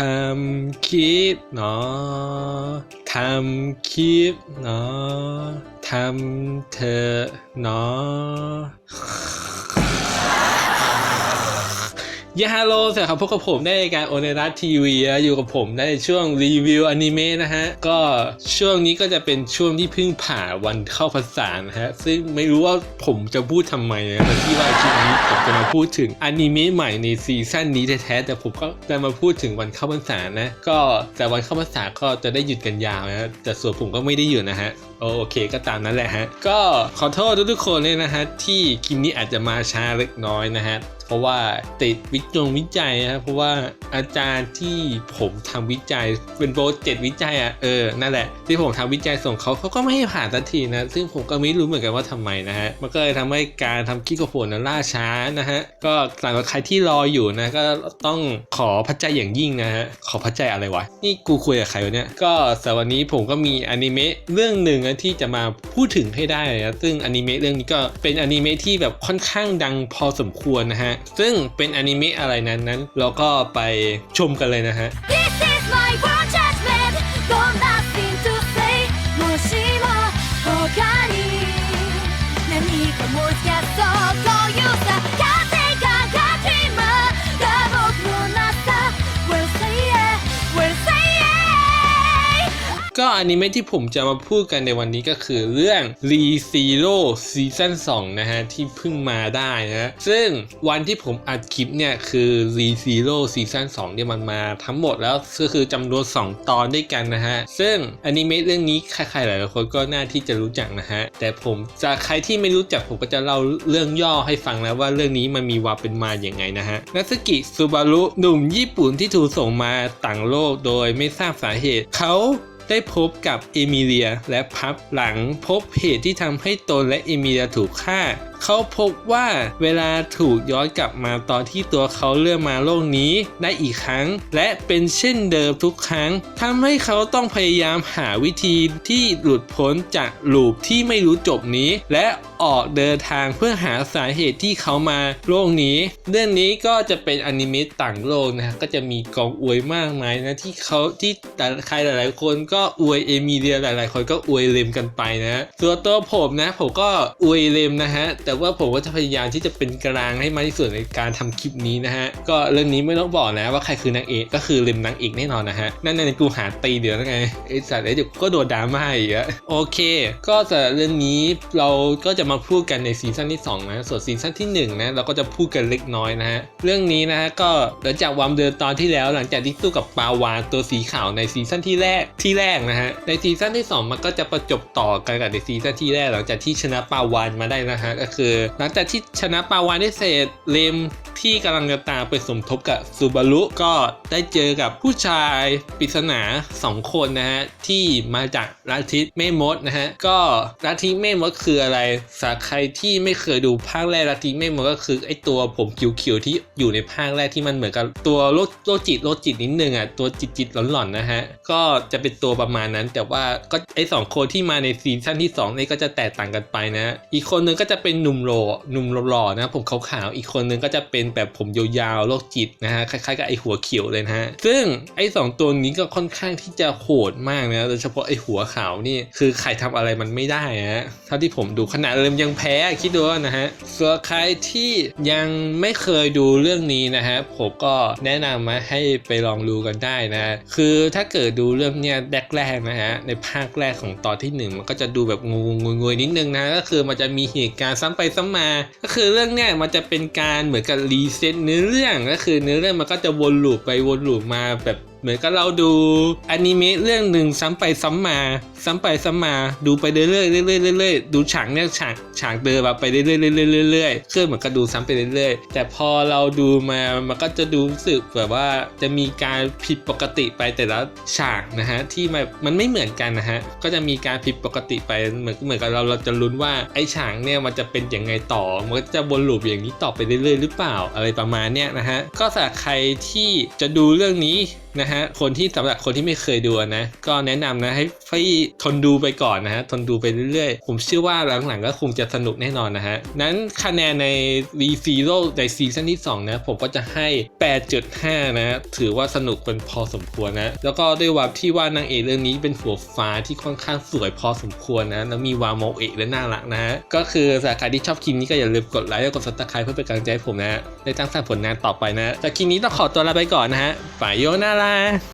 ทำคลิปเนาะทำคลิปเนาะทำเธอเนาะ ยาฮัลโหลสวัสดีครับพบกับผมได้ในการโอเนรัสทีวีอยู่กับผมในช่วงรีวิวอนิเมะนะฮะ ก็ช่วงนี้ก็จะเป็นช่วงที่เพิ่งผ่าวันเข้าภาษานะฮะ ซึ่งไม่รู้ว่าผมจะพูดทำไมนะที่ว่าช่วงนี้ผมจะมาพูดถึงอนิเมะใหม่ในซีซั่นนี้แท้ๆแต่ผมก็จะมาพูดถึงวันเข้าพรรษานะ ก็แต่วันเข้าพรรษาก็จะได้หยุดกันยาวนะฮะแต่ส่วนผมก็ไม่ได้หยุดนะฮะโอเคก็ตามนั้นแหละฮะ ก็ขอโทษทุกๆคนเลยนะฮะที่คลิปนี้อาจจะมาช้าเล็กน้อยนะฮะเพราะว่าติดวิจงวิจัยนะครับเพราะว่าอาจารย์ที่ผมทำวิจัยเป็นโปรเจกต์วิจัยอะเออนั่นแหละที่ผมทำวิจัยส่งเขาเขาก็ไม่ให้ผ่านสักทีนะซึ่งผมก็ไม่รู้เหมือนกันว่าทำไมนะฮะมันก็เลยทำให้การทำคลิปกับผมนั้นล่าช้านะฮะก็สำหรับใครที่รออยู่นะก็ต้องขอพระใจอย่างยิ่งนะฮะขอพระใจอะไรวะนี่กูคุยกับใครวะเนี่ยก็สำหรับวันนี้ผมก็มีอนิเมะเรื่องหนึ่งนะที่จะมาพูดถึงให้ได้นะซึ่งอนิเมะเรื่องนี้ก็เป็นอนิเมะที่แบบค่อนข้างดังพอสมควรนะฮะซึ่งเป็นอนิเมะอะไรนั้นนั้น เราก็ไปชมกันเลยนะฮะ This is my one judgment Got nothing to say もしも他に何かもしやそうこういう ก็อนิเมะที่ผมจะมาพูดกันในวันนี้ก็คือเรื่อง Re Zero Season 2 นะฮะ ที่เพิ่งมาได้นะซึ่งวันที่ผมอัดคลิปเนี่ย คือ Re Zero Season 2 เนี่ยมันมาทั้งหมดแล้วก็คือจำนวน 2 ตอนด้วยกันนะฮะ ซึ่งอนิเมะเรื่องนี้ใครๆหลายๆคนก็น่าที่จะรู้จักนะฮะ แต่ผมจะใครที่ไม่รู้จักผมก็จะเล่าเรื่องย่อให้ฟังแล้วว่าเรื่องนี้มันมีวาเป็นมาอย่างไงนะฮะนัสกิซูบารุหนุ่มญี่ปุ่นที่ถูกส่งมาต่างโลกโดยไม่ทราบสาเหตุเขา ได้พบกับเอมิเลียและพับหลังพบเหตุที่ทำให้ตนและเอมิเลียถูกฆ่า เขาพบว่าเวลาถูกย้อนกลับมาตอนที่ตัวเขาเลื่อกมาโลกนี้ได้อีกครั้ง และเป็นเช่นเดิมทุกครั้งทำให้เขาต้องพยายามหาวิธีที่หลุดพ้นจากลูปที่ไม่รู้จบนี้ และออกเดินทางเพื่อหาสาเหตุที่เขามาโลกนี้ เรื่องนี้ก็จะเป็นอนิเมะต่างโลกนะฮะก็จะมีกองอวยมากมายนะที่เขาที่แต่ใครหลาย ๆ คนก็อวยเอมิเลียหลาย ๆ คนก็อวยเลมกันไปนะส่วนตัวผมนะผมก็อวยเลมนะฮะแต่ว่าผมก็จะพยายามที่จะเป็นกลางให้มากที่สุดในการทำคลิปนี้นะฮะ ก็เรื่องนี้ไม่ต้องบอกนะว่าใครคือนางเอกก็คือเลมนางเอกแน่นอนนะฮะ นั่นในกูหาตีเดี๋ยวไงไอ้สัตว์ไอ้เดี๋ยวก็โดนดราม่าอีกอะโอเค ก็สำหรับเรื่องนี้เราก็จะมาพูดกันในซีซั่นที่2นะส่วนซีซั่นที่1นะเราก็จะพูดกันเล็กน้อยนะฮะเรื่องนี้นะฮะก็หลังจากวามเดินตอนที่แล้วหลังจากที่สู้กับปาวานตัวสีขาวในซีซั่นที่แรกที่แรกนะฮะในซีซั่นที่ 2 มันก็จะประจบต่อกันกับในซีซั่นที่แรกหลังจากที่ชนะปาวานมาได้นะฮะก็คือหลังจากที่ชนะปาวานได้เสร็จเลม ที่กำลังจะตามไปสมทบกับซูบารุก็ได้เจอกับผู้ชายปริศนา 2 คนนะฮะ ที่มาจากลัทธิแม่มดนะฮะ ก็ลัทธิแม่มดคืออะไรสาใครที่ไม่เคยดูภาคแรกลัทธิแม่มดก็คือไอตัวผมเขียวๆที่อยู่ในภาคแรกที่มันเหมือนกับตัวโรคโรคจิตโรคจิตนิดนึงอะตัวจิตจิตหลอนๆนะฮะก็จะเป็นตัวประมาณนั้นแต่ว่าก็ไอสองคนที่มาในซีซั่นที่2นี่ก็จะแตกต่างกันไปนะ อีกคนนึงก็จะเป็นหนุ่มโหล่หนุ่มหล่อๆนะผมขาวๆอีกคนนึงก็จะเป็นแบบผมยาวๆโรคจิตนะฮะคล้ายๆกับไอหัวเขียวเลยนะฮะซึ่งไอสองตัวนี้ก็ค่อนข้างที่จะโหดมากนะโดยเฉพาะไอหัวขาวนี่คือใครทำอะไรมันไม่ได้นะฮะเท่าที่ผมดูขนาดเริ่มยังแพ้คิดดูนะฮะส่วนใครที่ยังไม่เคยดูเรื่องนี้นะฮะผมก็แนะนำมาให้ไปลองดูกันได้นะคือถ้าเกิดดูเรื่องเนี้ยแรกๆนะฮะในภาคแรกของตอนที่หนึ่งมันก็จะดูแบบงูงูงวยๆนิดนึงนะก็คือมันจะมีเหตุการณ์ซ้ำไปซ้ำมา ก็คือเรื่องเนี้ยมันจะเป็นการเหมือนกับรีเซนตเนื้อเรื่องก็คือเนื้อเรื่องมันก็จะวนลูปไปวนลูปมาแบบ เหมือนกับเราดูอนิเมะเรื่องหนึ่งซ้ำไปซ้ำมา ซ้ำไปซ้ำมาดูไปเรื่อยๆเรื่อยๆเรื่อยๆดูฉากเนี่ยฉากฉากเดิมแบบไปเรื่อยๆเรื่อยๆเรื่อยๆคือนเหมือนกับดูซ้ำไปเรื่อยๆ แต่พอเราดูมามันก็จะดูรู้สึกแบบว่าจะมีการผิดปกติไปแต่ละฉากนะฮะที่มันมันไม่เหมือนกันนะฮะก็จะมีการผิดปกติไปเหมือนเหมือนกับเราเราจะลุ้นว่าไอ้ฉากเนี่ยมันจะเป็นยังไงต่อมันจะวนลูปอย่างนี้ต่อไปเรื่อยๆ หรือเปล่าอะไรประมาณเนี้ยนะฮะก็สำหรับใครที่จะดูเรื่องนี้ นะฮะคนที่สำหรับคนที่ไม่เคยดูนะ ก็แนะนำนะให้ให้ทนดูไปก่อนนะฮะทนดูไปเรื่อยๆ ผมเชื่อว่าหลังๆก็คงจะสนุกแน่นอนนะฮะนั้นคะแนนใน V Zero ในซีซั่นที่2นะผมก็จะให้ 8.5 นะ ถือว่าสนุกเป็นพอสมควรนะ แล้วก็ด้วยว่าที่ว่านางเอกเรื่องนี้เป็นหัวฟ้าที่ค่อนข้างสวยพอสมควรนะ แล้วมีวาโมเอะและน่ารักนะฮะก็คือสำหรับใครที่ชอบคลิปนี้ก็อย่าลืมกดไลค์และกดซับสไครป์เพื่อเป็นกำลังใจให้ผมนะได้ตั้งสร้างผลงานต่อไปนะแต่คลิปนี้ต้องขอตัวลาไปก่อนนะฮะบายโยน่ารัา